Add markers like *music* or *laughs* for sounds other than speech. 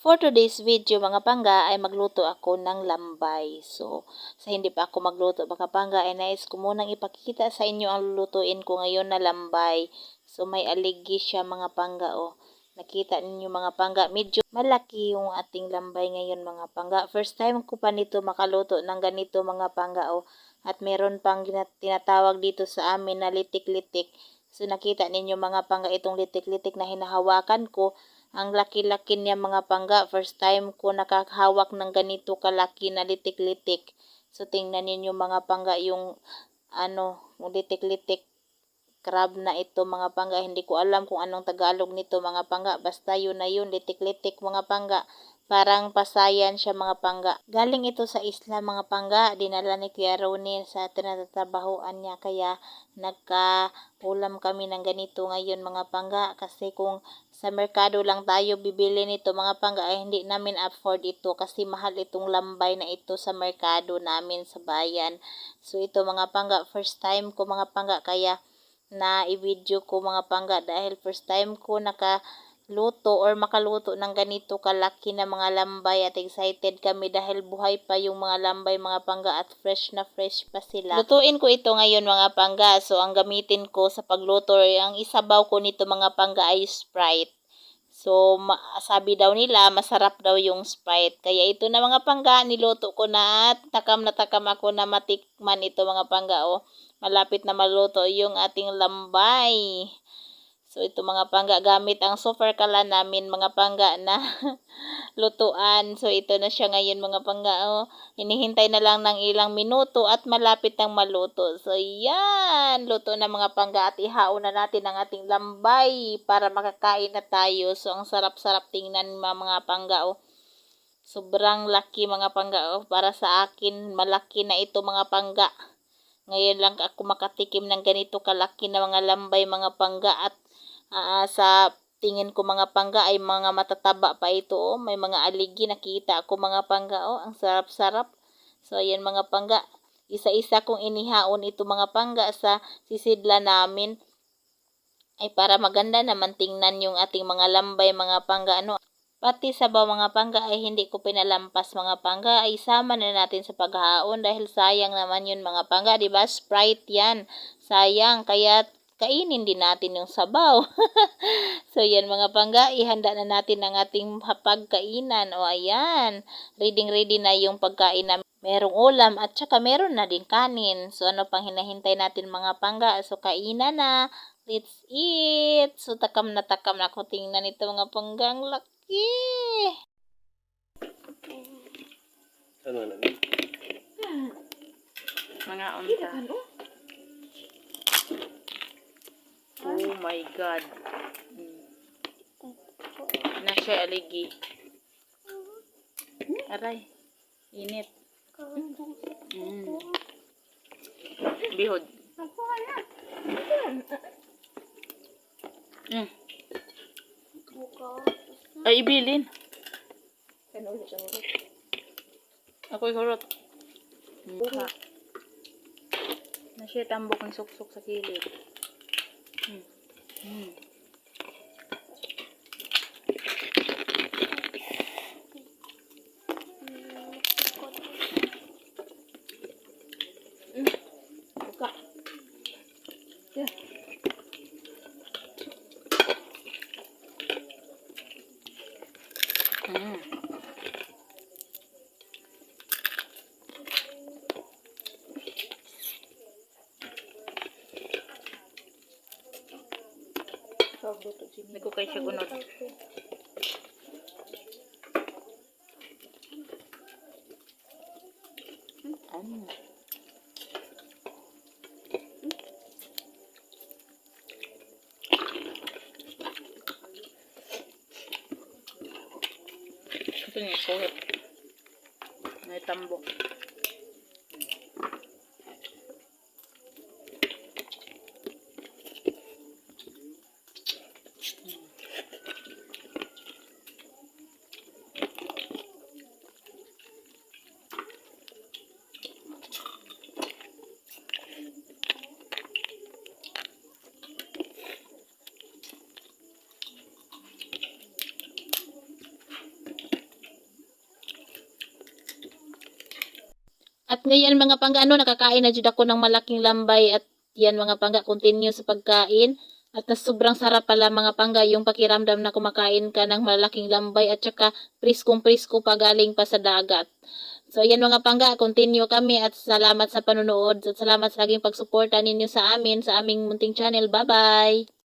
For today's video mga pangga ay magluto ako ng lambay. So, sa hindi pa ako magluto mga pangga ay nais ko munang ipakita sa inyo ang lulutuin ko ngayon na lambay. So, may aligi siya mga pangga o. Nakita ninyo mga pangga, medyo malaki yung ating lambay ngayon mga pangga. First time ko pa nito makaluto ng ganito mga pangga o. At meron pang tinatawag dito sa amin na litik-litik. So, nakita ninyo mga pangga itong litik-litik na hinahawakan ko ang laki-laki niya mga pangga. First time ko nakahawak ng ganito kalaki na litik-litik. So, tingnan ninyo mga pangga yung ano, litik-litik crab na ito mga pangga. Hindi ko alam kung anong Tagalog nito mga pangga. Basta yun na yun, litik-litik mga pangga. Parang pasayan siya mga pangga. Galing ito sa isla mga pangga. Dinala ni Kuya Ronnie sa tinatatrabahoan niya. Kaya nagka-ulam kami ng ganito ngayon mga pangga. Kasi kung sa merkado lang tayo bibili nito mga pangga ay hindi namin afford ito. Kasi mahal itong lambay na ito sa merkado namin sa bayan. So ito mga pangga, first time ko mga pangga. Kaya na i-video ko mga pangga dahil first time ko naka luto or makaluto ng ganito kalaki na mga lambay at excited kami dahil buhay pa yung mga lambay mga pangga at fresh na fresh pa sila. Lutuin ko ito ngayon mga pangga. So ang gamitin ko sa pagluto ay ang isabaw ko nito mga pangga ay Sprite. So sabi daw nila masarap daw yung Sprite. Kaya ito na mga pangga niluto ko na at takam na takam ako na matikman ito mga pangga oh. Malapit na maluto yung ating lambay. So ito mga pangga gamit ang super kala namin mga pangga na *laughs* lutuan. So ito na siya ngayon mga pangga. Oh. Hinihintay na lang ng ilang minuto at malapit nang maluto. So yan, luto na mga pangga at ihaon na natin ang ating lambay para makakain na tayo. So ang sarap-sarap tingnan mga, mga pangga. Oh. Sobrang laki mga pangga. Oh. Para sa akin, malaki na ito mga pangga. Ngayon lang ako makatikim ng ganito kalaki na mga lambay mga pangga at uh, sa tingin ko mga pangga ay mga matataba pa ito oh. May mga aligi nakita ako mga pangga oh. Ang sarap-sarap. So ayan mga pangga. Isa-isa kong inihaon ito mga pangga sa sisidla namin ay para maganda naman tingnan yung ating mga lambay mga pangga ano Pati sa ba mga pangga ay hindi ko pinalampas mga pangga ay sama na natin sa paghahaon dahil sayang naman yun mga pangga, ba? Sprite 'yan. Sayang kaya kainin din natin yung sabaw. *laughs* so yan mga pangga, ihanda na natin ang ating pagkainan. O ayan, ready ready na yung pagkain namin. Merong ulam at saka meron na din kanin. So ano pang hinahintay natin mga pangga? So kainan na. Let's eat. So takam na takam na ako tingnan ito mga panggang laki. Ano na? Mga unta. Oh my God. Mm. Na siya aligi. Aray. Init. Mm. Bihod. Mm. Ay, ibilin. Ako'y hurot. Mukha. Na siya tambok ng suksok sa kilid. Mm. Mm. Nagko kay siya gunod. Ano? Ito niya, suhit. May tambok. At ngayon mga pangga, ano, nakakain na jud ako ng malaking lambay at yan mga pangga, continue sa pagkain. At na sobrang sarap pala mga pangga yung pakiramdam na kumakain ka ng malaking lambay at saka priskong prisko pa galing pa sa dagat. So yan mga pangga, continue kami at salamat sa panonood at salamat sa laging pagsuporta ninyo sa amin sa aming munting channel. Bye-bye!